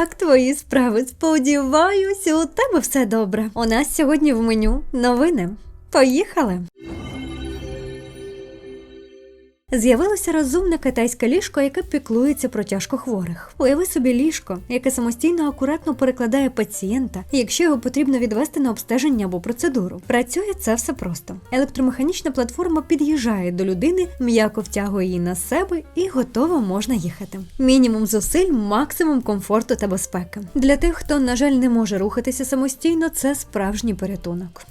Як твої справи? Сподіваюся, у тебе все добре. У нас сьогодні в меню новини. Поїхали. З'явилося розумне китайське ліжко, яке піклується про тяжкохворих. Уяви собі ліжко, яке самостійно акуратно перекладає пацієнта, якщо його потрібно відвести на обстеження або процедуру. Працює це все просто. Електромеханічна платформа під'їжджає до людини, м'яко втягує її на себе і готово можна їхати. Мінімум зусиль, максимум комфорту та безпеки. Для тих, хто, на жаль, не може рухатися самостійно, це справжній порятунок.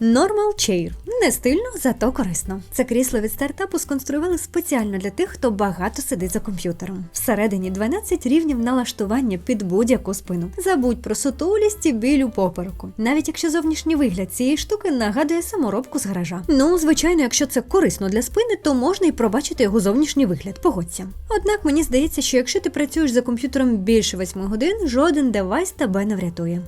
Normal Chair. не стильно, зато корисно. Це крісло від стартапу сконструювали спеціально для тих, хто багато сидить за комп'ютером. Всередині 12 рівнів налаштування під будь-яку спину. Забудь про сутулість і біль у попереку. Навіть якщо зовнішній вигляд цієї штуки нагадує саморобку з гаража. Ну, звичайно, якщо це корисно для спини, то можна і пробачити його зовнішній вигляд. Погодься. Однак мені здається, що якщо ти працюєш за комп'ютером більше 8 годин, жоден девайс тебе не врятує.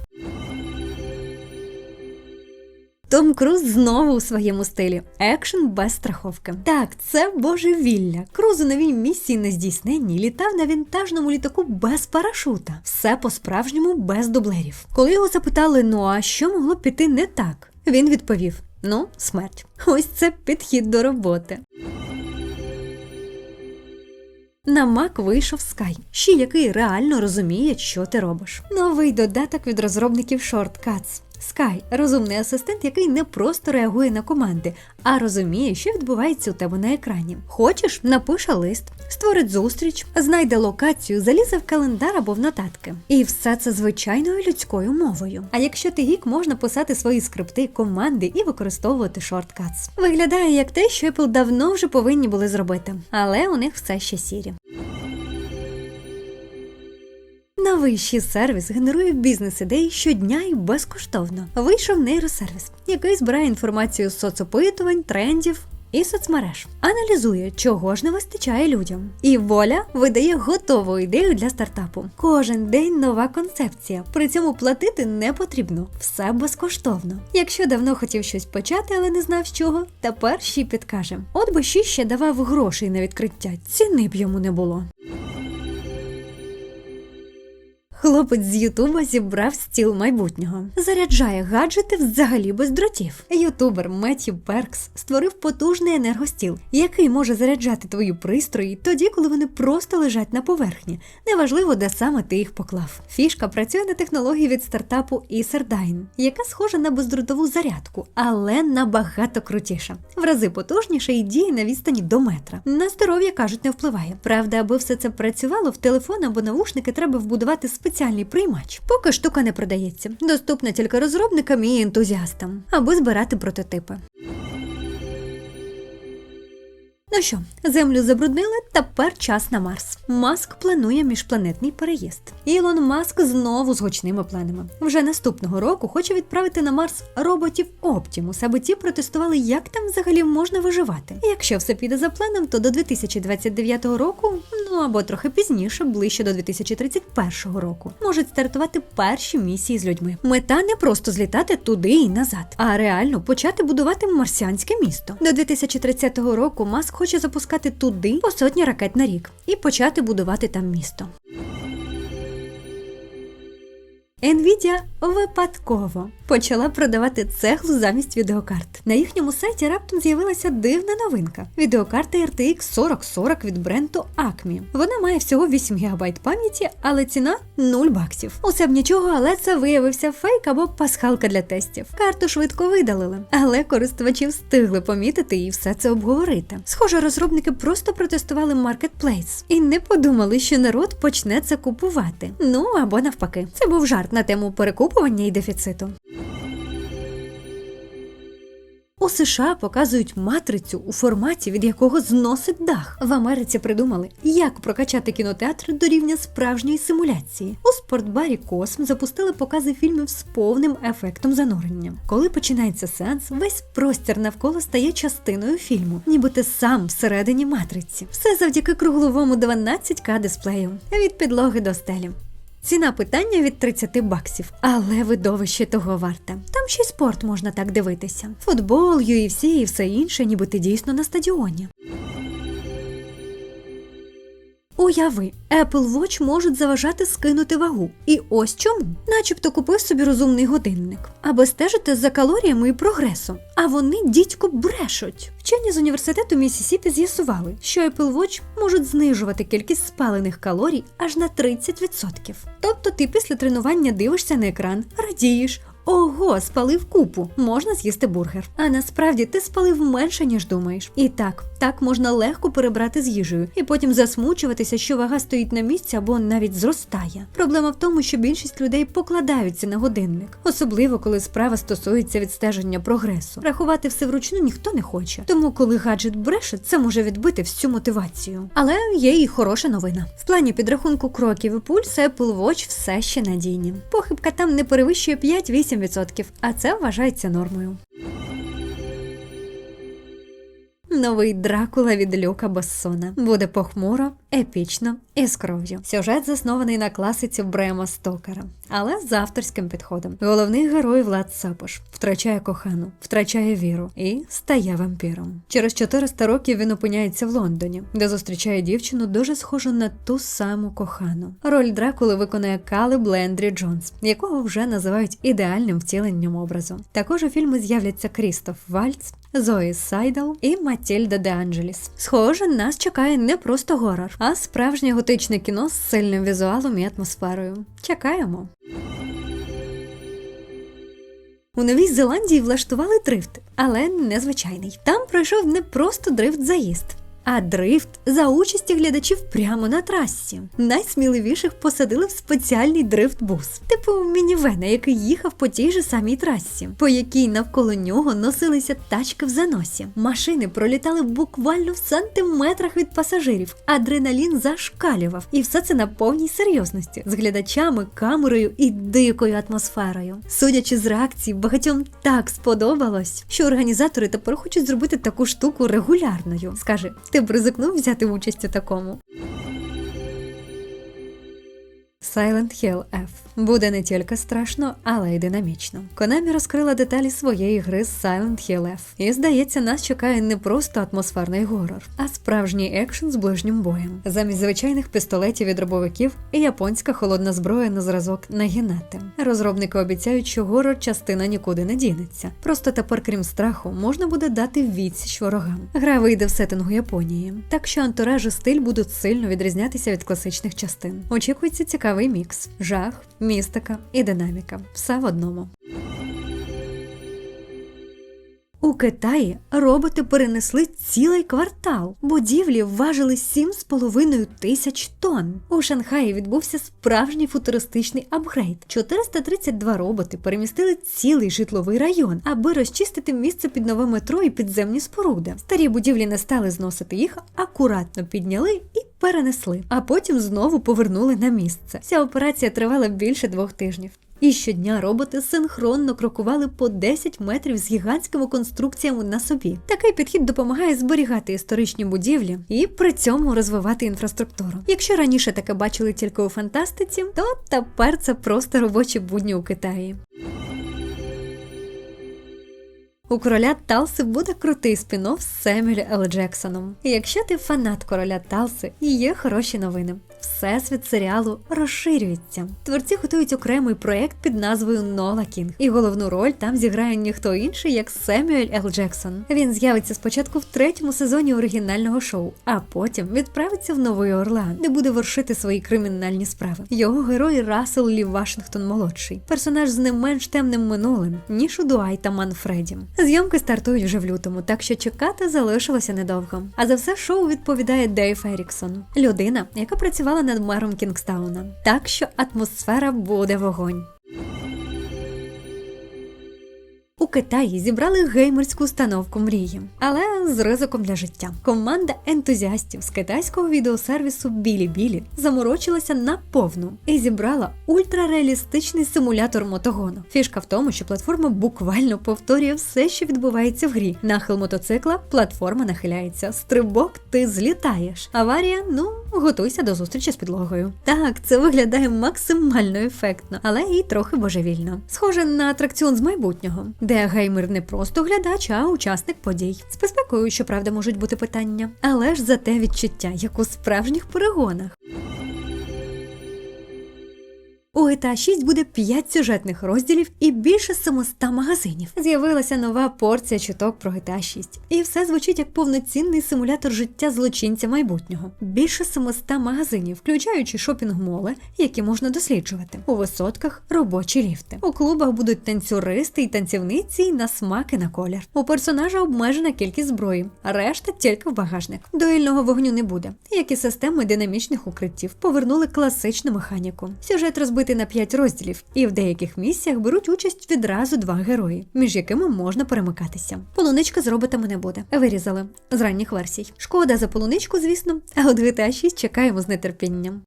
Том Круз знову у своєму стилі. Екшен без страховки. Так, це божевілля. Круз у новій місії нездійсненній літав на вінтажному літаку без парашута. Все по-справжньому без дублерів. Коли його запитали, ну а що могло піти не так? Він відповів: Ну, смерть. Ось це підхід до роботи. На Mac вийшов Sky, ще який реально розуміє, що ти робиш. Новий додаток від розробників Shortcuts. Sky – розумний асистент, який не просто реагує на команди, а розуміє, що відбувається у тебе на екрані. Хочеш, напише лист, створить зустріч, знайде локацію, залізе в календар або в нотатки. І все це звичайною людською мовою. А якщо ти гік, можна писати свої скрипти, команди і використовувати Shortcuts. Виглядає як те, що Apple давно вже повинні були зробити, але у них все ще сірі. Новий сервіс генерує бізнес-ідеї щодня і безкоштовно. Вийшов нейросервіс, який збирає інформацію з соцопитувань, трендів. І соцмереж аналізує, чого ж не вистачає людям. І воля видає готову ідею для стартапу. Кожен день нова концепція. При цьому платити не потрібно, все безкоштовно. Якщо давно хотів щось почати, але не знав з чого, тепер ще підкаже. От ще ще давав грошей на відкриття, ціни б йому не було. Хлопець з Ютуба зібрав стіл майбутнього, заряджає гаджети взагалі без дротів. Ютубер Меттью Перкс створив потужний енергостіл, який може заряджати твої пристрої тоді, коли вони просто лежать на поверхні. Неважливо, де саме ти їх поклав. Фішка працює на технології від стартапу Iserdine, яка схожа на бездротову зарядку, але набагато крутіша. В рази потужніша і діє на відстані до метра. На здоров'я кажуть, не впливає. Правда, аби все це працювало в телефон або навушники, треба вбудувати спеціальні спеціальний приймач. Поки штука не продається, доступна тільки розробникам і ентузіастам, аби збирати прототипи. Ну що, землю забруднили, тепер час на Марс. Маск планує міжпланетний переїзд. Ілон Маск знову з гучними планами. Вже наступного року хоче відправити на Марс роботів Оптімус, аби ті протестували, як там взагалі можна виживати. Якщо все піде за планом, то до 2029 року, ну або трохи пізніше, ближче до 2031 року, можуть стартувати перші місії з людьми. Мета не просто злітати туди і назад, а реально почати будувати марсіанське місто. До 2030 року Маск хоче запускати туди по сотні ракет на рік і почати будувати там місто. Nvidia випадково почала продавати цеглу замість відеокарт. На їхньому сайті раптом з'явилася дивна новинка: відеокарта RTX 4040 від бренду Acme. Вона має всього 8 ГБ пам'яті, але ціна 0 баксів. Усе б нічого, але це виявився фейк або пасхалка для тестів. Карту швидко видалили, але користувачі встигли помітити і все це обговорити. Схоже, розробники просто протестували маркетплейс і не подумали, що народ почне це купувати. Ну або навпаки, це був жарт на тему перекупування і дефіциту. У США показують матрицю у форматі, від якого зносить дах. В Америці придумали, як прокачати кінотеатр до рівня справжньої симуляції. У спортбарі Косм запустили покази фільмів з повним ефектом занурення. Коли починається сеанс, весь простір навколо стає частиною фільму, ніби ти сам всередині матриці. Все завдяки кругловому 12К дисплею від підлоги до стелі. Ціна питання від 30 баксів, але видовище того варте. Там ще й спорт можна так дивитися. Футбол, UFC і все інше, ніби ти дійсно на стадіоні. Уяви, Apple Watch можуть заважати скинути вагу. І ось чому. Начебто купив собі розумний годинник, аби стежити за калоріями і прогресом. А вони дідько брешуть. Вчені з університету Місісіпі з'ясували, що Apple Watch можуть знижувати кількість спалених калорій аж на 30%. Тобто ти після тренування дивишся на екран, радієш. Ого, спалив купу, можна з'їсти бургер. А насправді ти спалив менше, ніж думаєш. І так, так можна легко перебрати з їжею і потім засмучуватися, що вага стоїть на місці або навіть зростає. Проблема в тому, що більшість людей покладаються на годинник, особливо коли справа стосується відстеження прогресу. Рахувати все вручну ніхто не хоче. Тому, коли гаджет бреше, це може відбити всю мотивацію. Але є і хороша новина. В плані підрахунку кроків і пульс Apple Watch все ще надійні. Похибка там не перевищує 5-8%, а це вважається нормою. Новий Дракула від Люка Бессона буде похмуро, епічно і з кров'ю. Сюжет заснований на класиці Брема Стокера, але з авторським підходом. Головний герой Влад Сапош втрачає кохану, втрачає віру і стає вампіром. Через 400 років він опиняється в Лондоні, де зустрічає дівчину дуже схожу на ту саму кохану. Роль Дракули виконує Кали Блендрі Джонс, якого вже називають ідеальним втіленням образу. Також у фільмі з'являться Крістоф Вальц. Зої Сайдал і Матільда Де Анджеліс. Схоже, нас чекає не просто горор, а справжнє готичне кіно з сильним візуалом і атмосферою. Чекаємо. У Новій Зеландії влаштували дрифт, але незвичайний. Там пройшов не просто дрифт-заїзд. А дрифт за участі глядачів прямо на трасі. Найсміливіших посадили в спеціальний дрифт-бус, типу мінівена, який їхав по тій же самій трасі, по якій навколо нього носилися тачки в заносі. Машини пролітали буквально в сантиметрах від пасажирів. Адреналін зашкалював, і все це на повній серйозності з глядачами, камерою і дикою атмосферою. Судячи з реакцій, багатьом так сподобалось, що організатори тепер хочуть зробити таку штуку регулярною. Скаже. Ти б ризикнув взяти участь у такому. Silent Hill F буде не тільки страшно, але й динамічно. Konami розкрила деталі своєї гри з Silent Hill F. І здається, нас чекає не просто атмосферний горор, а справжній екшен з ближнім боєм. Замість звичайних пістолетів і дробовиків і японська холодна зброя на зразок Нагінати. Розробники обіцяють, що горор частина нікуди не дінеться. Просто тепер, крім страху, можна буде дати відсіч ворогам. Гра вийде в сеттингу Японії, так що антураж і стиль будуть сильно відрізнятися від класичних частин. Очікується цікавий мікс: жах, містика і динаміка. Все в одному. Китаї роботи перенесли цілий квартал. Будівлі важили 7,5 тисяч тонн. У Шанхаї відбувся справжній футуристичний апгрейд. 432 роботи перемістили цілий житловий район, аби розчистити місце під нове метро і підземні споруди. Старі будівлі не стали зносити їх, акуратно підняли і перенесли, а потім знову повернули на місце. Ця операція тривала більше двох тижнів. І щодня роботи синхронно крокували по 10 метрів з гігантськими конструкціями на собі. Такий підхід допомагає зберігати історичні будівлі і при цьому розвивати інфраструктуру. Якщо раніше таке бачили тільки у фантастиці, то тепер це просто робочі будні у Китаї. У короля Талси буде крутий спін-офф з Семюель Л. Джексоном. Якщо ти фанат короля Талси, є хороші новини. Всесвіт серіалу розширюється. Творці готують окремий проєкт під назвою Нола Кінг, і головну роль там зіграє ніхто інший, як Семюель Л. Джексон. Він з'явиться спочатку в третьому сезоні оригінального шоу, а потім відправиться в Новий Орлеан, де буде вершити свої кримінальні справи. Його герой Рассел Лі Вашингтон молодший, персонаж з не менш темним минулим, ніж у Дуайта Манфреді. Зйомки стартують вже в лютому, так що чекати залишилося недовго. А за все шоу відповідає Дейв Еріксон, людина, яка працювала над мером Кінгстауна. Так що атмосфера буде вогонь. У Китаї зібрали геймерську установку мрії, але з ризиком для життя. Команда ентузіастів з китайського відеосервісу Білі-Білі заморочилася на повну і зібрала ультрареалістичний симулятор мотогону. Фішка в тому, що платформа буквально повторює все, що відбувається в грі. Нахил мотоцикла, платформа нахиляється, стрибок, ти злітаєш. Аварія, ну готуйся до зустрічі з підлогою. Так, це виглядає максимально ефектно, але і трохи божевільно. Схоже на атракціон з майбутнього, де геймер не просто глядач, а учасник подій. З безпекою, щоправда, можуть бути питання, але ж за те відчуття, як у справжніх перегонах. У GTA 6 буде 5 сюжетних розділів і більше 700 магазинів. З'явилася нова порція чуток про GTA 6. І все звучить як повноцінний симулятор життя злочинця майбутнього. Більше 700 магазинів, включаючи шопінг-моли, які можна досліджувати. У висотках робочі ліфти. У клубах будуть танцюристи і танцівниці і на смак і на колір. У персонажа обмежена кількість зброї, решта тільки в багажник. Дуельного вогню не буде, як і системи динамічних укриттів. Повернули класичну механіку. Сюжет розбитий на 5 розділів, і в деяких місіях беруть участь відразу два герої, між якими можна перемикатися. Полуничка з роботами не буде. Вирізали з ранніх версій. Шкода за полуничку, звісно, а от GTA 6 чекаємо з нетерпінням.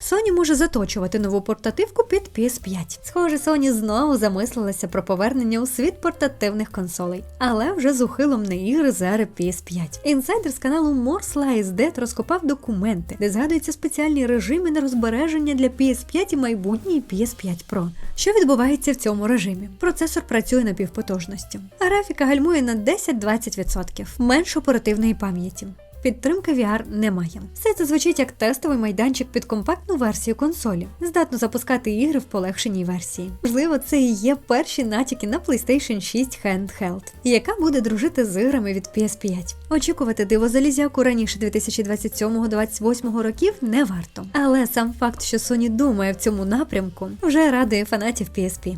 Sony може заточувати нову портативку під PS5. Схоже, Sony знову замислилася про повернення у світ портативних консолей, але вже з ухилом на ігри з ери PS5. Інсайдер з каналу More Slice Dead розкопав документи, де згадуються спеціальні режими на розбереження для PS5 і майбутньої PS5 Pro. Що відбувається в цьому режимі? Процесор працює на півпотужності. Графіка гальмує на 10-20%, менше оперативної пам'яті. Підтримки VR немає. Все це звучить як тестовий майданчик під компактну версію консолі, здатно запускати ігри в полегшеній версії. Можливо, це і є перші натяки на PlayStation 6 Handheld, яка буде дружити з іграми від PS5. Очікувати диво залізяку раніше 2027-2028 років не варто. Але сам факт, що Sony думає в цьому напрямку, вже радує фанатів PSP.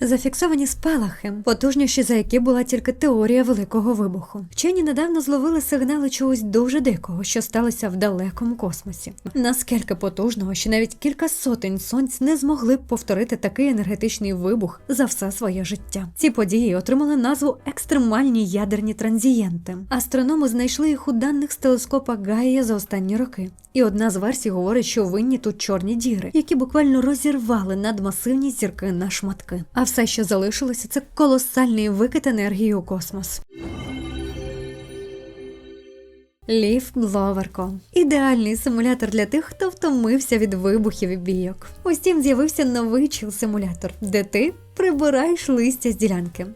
Зафіксовані спалахи, потужніші за які була тільки теорія великого вибуху. Вчені недавно зловили сигнали чогось дуже дикого, що сталося в далекому космосі. Наскільки потужного, що навіть кілька сотень сонць не змогли б повторити такий енергетичний вибух за все своє життя. Ці події отримали назву екстремальні ядерні транзієнти. Астрономи знайшли їх у даних з телескопа Гайя за останні роки. І одна з версій говорить, що винні тут чорні діри, які буквально розірвали надмасивні зірки на шматки. А все, що залишилося, це колосальний викид енергії у космос. Ліфт Бловерко – ідеальний симулятор для тих, хто втомився від вибухів і бійок. Усім з'явився новий чил-симулятор, де ти прибираєш листя з ділянки.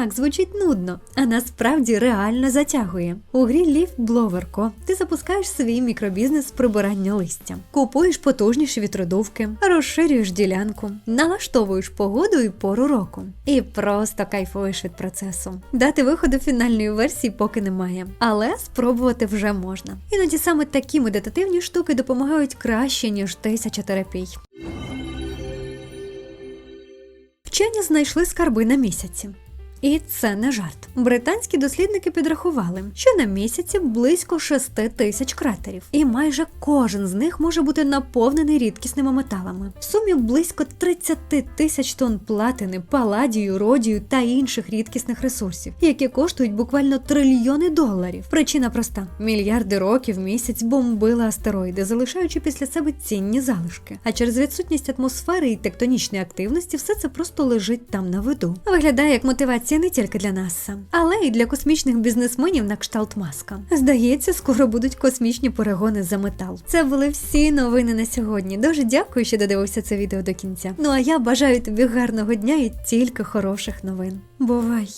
Так, звучить нудно, а насправді реально затягує. У грі Leaf Blower Co. ти запускаєш свій мікробізнес з прибирання листя, купуєш потужніші вітродувки, розширюєш ділянку, налаштовуєш погоду і пору року. І просто кайфуєш від процесу. Дати виходу фінальної версії поки немає, але спробувати вже можна. Іноді саме такі медитативні штуки допомагають краще, ніж тисяча терапій. Вчені знайшли скарби на місяці. І це не жарт. Британські дослідники підрахували, що на місяці близько 6 тисяч кратерів, і майже кожен з них може бути наповнений рідкісними металами. В сумі близько 30 тисяч тонн платини, паладію, родію та інших рідкісних ресурсів, які коштують буквально трильйони доларів. Причина проста: мільярди років місяць бомбили астероїди, залишаючи після себе цінні залишки. А через відсутність атмосфери і тектонічної активності все це просто лежить там на виду. Виглядає як мотивація не тільки для НАСА, але й для космічних бізнесменів на кшталт маска. Здається, скоро будуть космічні перегони за метал. Це були всі новини на сьогодні. Дуже дякую, що додивився це відео до кінця. Ну а я бажаю тобі гарного дня і тільки хороших новин. Бувай!